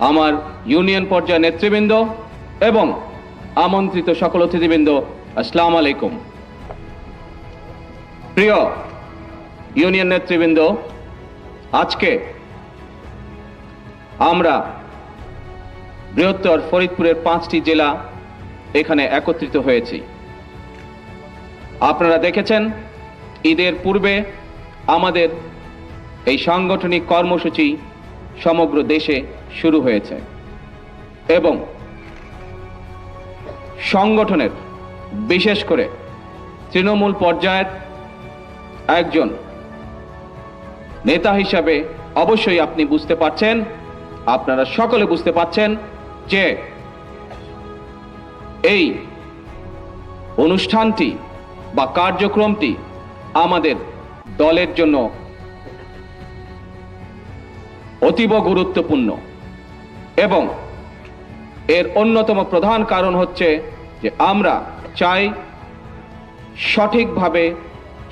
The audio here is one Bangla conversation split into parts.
আমার ইউনিয়ন পর্যায়ে নেতৃবৃন্দ এবং আমন্ত্রিত সকল অতিথিবৃন্দ, আসসালামু আলাইকুম। প্রিয় ইউনিয়ন নেতৃবৃন্দ, আজকে আমরা বৃহত্তর ফরিদপুরের পাঁচটি জেলা এখানে একত্রিত হয়েছি। আপনারা দেখেছেন, ঈদের পূর্বে আমাদের এই সাংগঠনিক কর্মসূচি সমগ্র দেশে শুরু হয়েছে এবং সংগঠনের, বিশেষ করে তৃণমূল পর্যায়ের একজন নেতা হিসাবে অবশ্যই আপনি বুঝতে পারছেন, আপনারা সকলে বুঝতে পারছেন যে এই অনুষ্ঠানটি বা কার্যক্রমটি আমাদের দলের জন্য অতীব গুরুত্বপূর্ণ। এবং এর অন্যতম প্রধান কারণ হচ্ছে যে আমরা চাই সঠিকভাবে,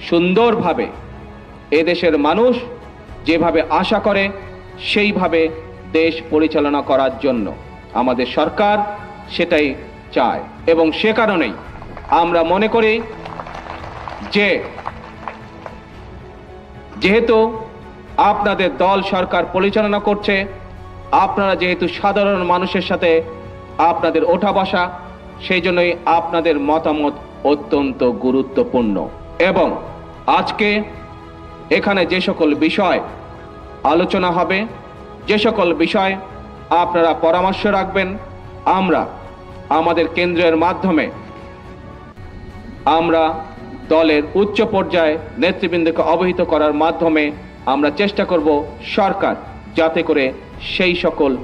সুন্দরভাবে এদেশের মানুষ যেভাবে আশা করে, সেইভাবে দেশ পরিচালনা করার জন্য আমাদের সরকার সেটাই চায়। এবং সে কারণেই আমরা মনে করি যে যেহেতু আপনাদের দল সরকার পরিচালনা করছে। আপনারা যেহেতু সাধারণ মানুষের সাথে আপনাদের ওঠা বসা, সেই জন্যই আপনাদের মতামত অত্যন্ত গুরুত্বপূর্ণ। এবং আজকে এখানে যে সকল বিষয় আলোচনা হবে, যে সকল বিষয় আপনারা পরামর্শ রাখবেন, আমরা আমাদের কেন্দ্রের মাধ্যমে আমরা দলের উচ্চ পর্যায়ে নেতৃবৃন্দকে অবহিত করার মাধ্যমে আমরা চেষ্টা করব সরকার যাতে করে সেই সকল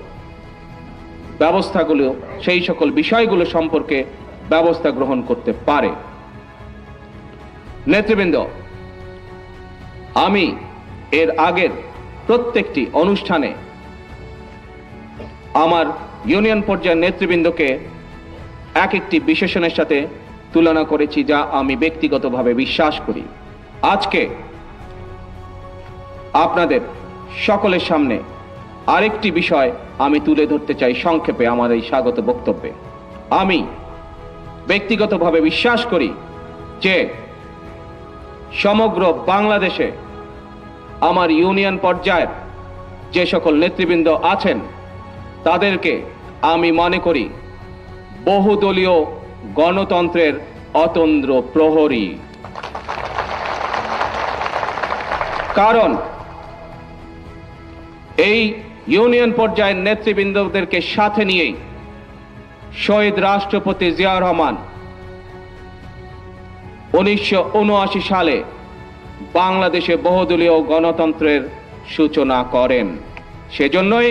ব্যবস্থাগুলো, সেই সকল বিষয়গুলো সম্পর্কে ব্যবস্থা গ্রহণ করতে পারে। নেতৃবৃন্দ, আমি এর আগের প্রত্যেকটি অনুষ্ঠানে আমার ইউনিয়ন পর্যায়ের নেতৃবৃন্দকে এক একটি বিশেষণের সাথে তুলনা করেছি যা আমি ব্যক্তিগতভাবে বিশ্বাস করি। আজকে আপনাদের সকলের সামনে আরেকটি বিষয় আমি তুলে ধরতে চাই সংক্ষেপে আমার এই স্বাগত বক্তব্যে। আমি ব্যক্তিগতভাবে বিশ্বাস করি যে সমগ্র বাংলাদেশে আমার ইউনিয়ন পর্যায়ের যে সকল নেতৃবৃন্দ আছেন, তাদেরকে আমি মনে করি বহুদলীয় গণতন্ত্রের অতন্দ্র প্রহরী। কারণ এই ইউনিয়ন পর্যায়ের নেতৃবৃন্দদেরকে সাথে নিয়েই শহীদ রাষ্ট্রপতি জিয়া রহমান উনিশশো উনআশি সালে বাংলাদেশে বহুদলীয় গণতন্ত্রের সূচনা করেন। সেজন্যই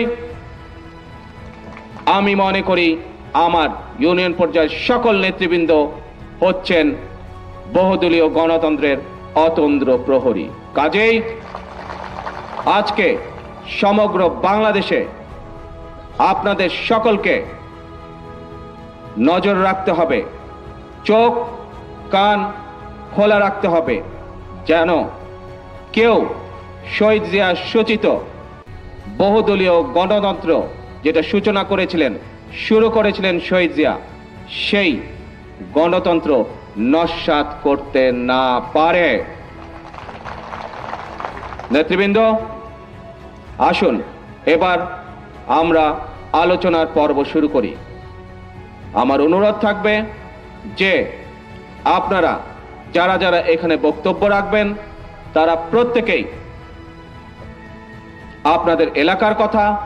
আমি মনে করি আমার ইউনিয়ন পর্যায়ের সকল নেতৃবৃন্দ হচ্ছেন বহুদলীয় গণতন্ত্রের অতন্দ্র প্রহরী। কাজেই আজকে সমগ্র বাংলাদেশে আপনাদের সকলকে নজর রাখতে হবে, চোখ, কান খোলা রাখতে হবে, যেন কেউ শহীদ জিয়া সূচিত বহুদলীয় গণতন্ত্র যেটা সূচনা করেছিলেন, শুরু করেছিলেন শহীদ জিয়া, সেই গণতন্ত্র নস্বাত করতে না পারে। নেতৃবৃন্দ আসুন, এবার আমরা আলোচনার পর্ব শুরু করি। আমার অনুরোধ থাকবে যে আপনারা, যারা যারা এখানে বক্তব্য রাখবেন, তারা প্রত্যেকেই আপনাদের এলাকার কথা,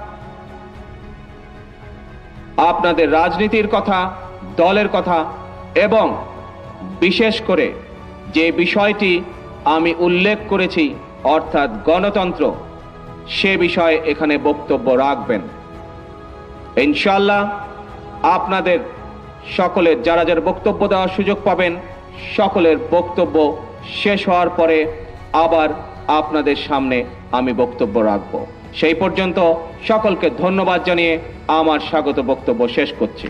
আপনাদের রাজনীতির কথা, দলের কথা এবং বিশেষ করে যে বিষয়টি আমি উল্লেখ করেছি, অর্থাৎ গণতন্ত্র সে বিষয়ে এখানে বক্তব্য রাখবেন। ইনশাল্লাহ আপনাদের সকলের, যারা যারা বক্তব্য দেওয়ার সুযোগ পাবেন, সকলের বক্তব্য শেষ হওয়ার পরে আবার আপনাদের সামনে আমি বক্তব্য রাখব। সেই পর্যন্ত সকলকে ধন্যবাদ জানিয়ে আমার স্বাগত বক্তব্য শেষ করছি।